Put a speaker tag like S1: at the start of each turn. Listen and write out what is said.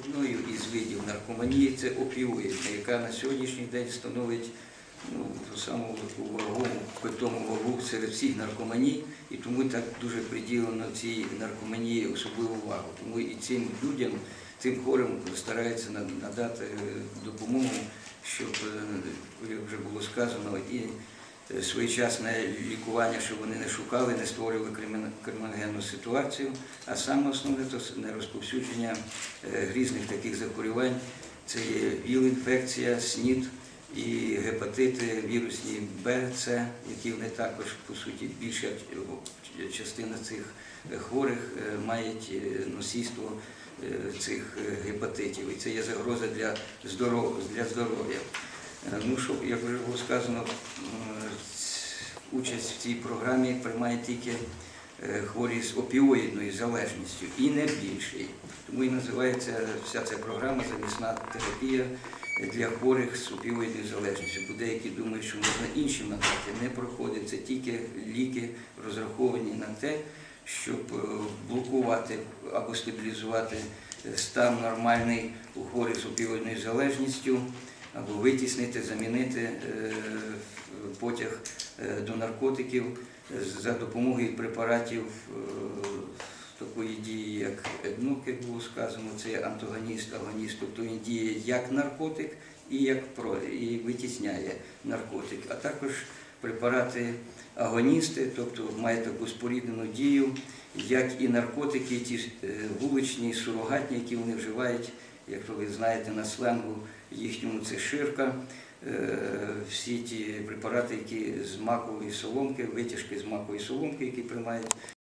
S1: Одною із видів наркоманії це опіоїдна, яка на сьогоднішній день становить ну, ту саму вагому, питому вагу серед всіх наркоманій, і тому так дуже приділено цій наркоманії особливу увагу. Тому і цим людям, цим хворим стараються надати е, допомогу, щоб, е, як вже було сказано, і своєчасне лікування, щоб вони не шукали, не створювали кримін- криміногенну ситуацію, а саме основне то не розповсюдження е, грізних таких захворювань. Це є ВІЛ-інфекція, СНІД і гепатити вірусні Б, С, які вони також, по суті, більша е, частина цих е, хворих е, мають е, носійство е, цих е, гепатитів. І це є загроза для здоров- для здоров'я. Е, Ну, що, як вже було сказано, участь в цій програмі приймає тільки е, хворі з опіоїдною залежністю і не більший. Тому і називається вся ця програма замісна терапія для хворих з опіоїдною залежністю. Бо деякі думають, що можна іншим надати. Не проходить. Це тільки ліки розраховані на те, щоб е, блокувати або стабілізувати е, стан нормальний у хворих з опіоїдною залежністю, або витіснити, замінити потяг е, до наркотиків е, за допомогою препаратів е, такої дії, як еднук, як було сказано, це антагоніст, агоніст, тобто він діє як наркотик і як про і витісняє наркотик, а також препарати агоністи, тобто мають таку споріднену дію, як і наркотики, ті вуличні, сурогатні, які вони вживають, як то ви знаєте, на сленгу їхньому це ширка. Е, Всі ті препарати, які з маку і соломки, витяжки з маку і соломки, які приймають